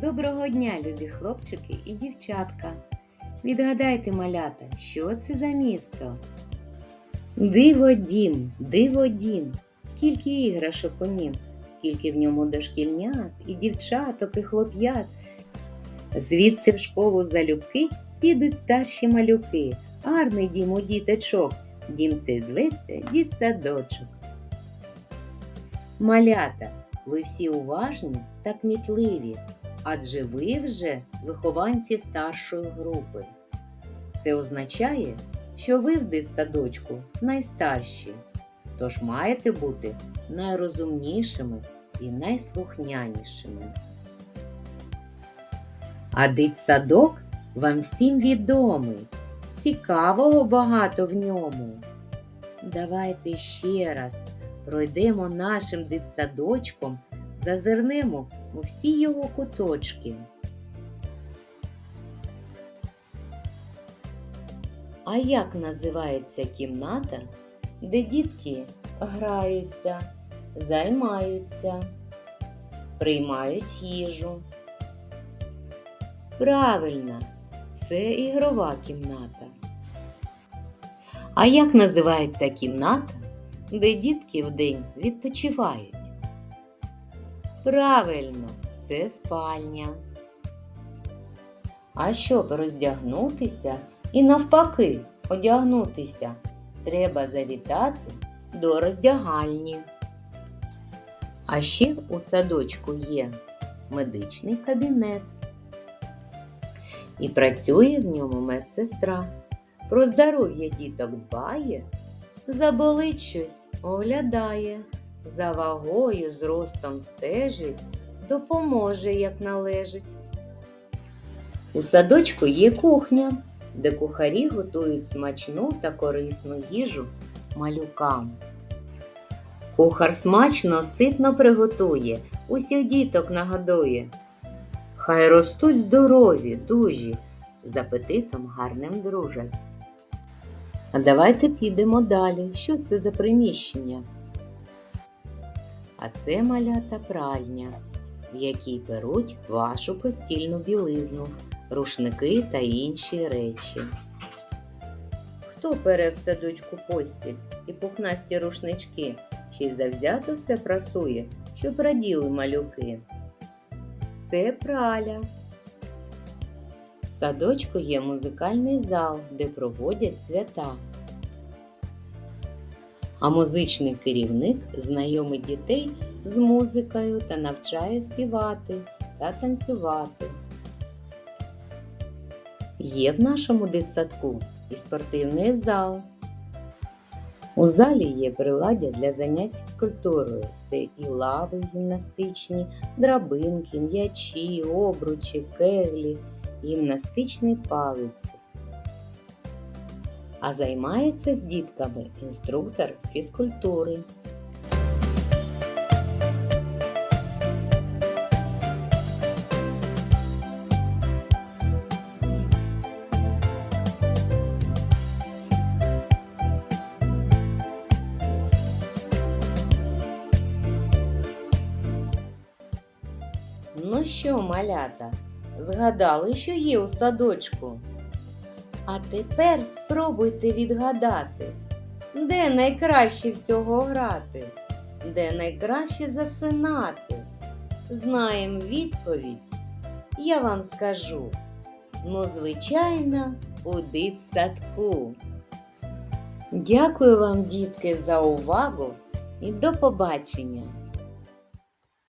Доброго дня, любі хлопчики і дівчатка. Відгадайте, малята, що це за місто? Диво дім, диво дім, скільки іграшок у нім, скільки в ньому дошкільнят, і дівчаток, і хлоп'ят. Звідси в школу залюбки підуть старші малюки. Гарний дім у діточок. Дім цей зветься дітсадочок. Малята, ви всі уважні та кмітливі, адже ви вже вихованці старшої групи. Це означає, що ви в дитсадочку найстарші, тож маєте бути найрозумнішими і найслухнянішими. А дитсадок вам всім відомий, цікавого багато в ньому. Давайте ще раз пройдемо нашим дитсадочком, зазирнемо у всі його куточки. А як називається кімната, де дітки граються, займаються, приймають їжу? Правильно, це ігрова кімната. А як називається кімната, де дітки вдень відпочивають? Правильно, це спальня. А щоб роздягнутися і навпаки одягнутися, треба завітати до роздягальні. А ще у садочку є медичний кабінет. І працює в ньому медсестра. Про здоров'я діток дбає, заболить щось оглядає, за вагою зростом стежить, допоможе, як належить. У садочку є кухня, де кухарі готують смачну та корисну їжу малюкам. Кухар смачно, ситно приготує, усіх діток нагодує. Хай ростуть здорові, дужі, з апетитом гарним дружать. А давайте підемо далі. Що це за приміщення? А це малята пральня, в якій беруть вашу постільну білизну, рушники та інші речі. Хто пере в садочку постіль і пухнасті рушнички, чи й завзято все прасує, щоб раділи малюки? Це праля. В садочку є музикальний зал, де проводять свята. А музичний керівник знайомить дітей з музикою та навчає співати та танцювати. Є в нашому дитсадку і спортивний зал. У залі є приладдя для занять фізкультурою. Це і лави гімнастичні, драбинки, м'ячі, обручі, кеглі, гімнастичні палиці. А займається з дітками інструктор з фізкультури. Ну що, малята, згадали, що є у садочку? А тепер спробуйте відгадати, де найкраще всього грати, де найкраще засинати. Знаєм відповідь, я вам скажу. Ну, звичайно, у дитсадку. Дякую вам, дітки, за увагу і до побачення!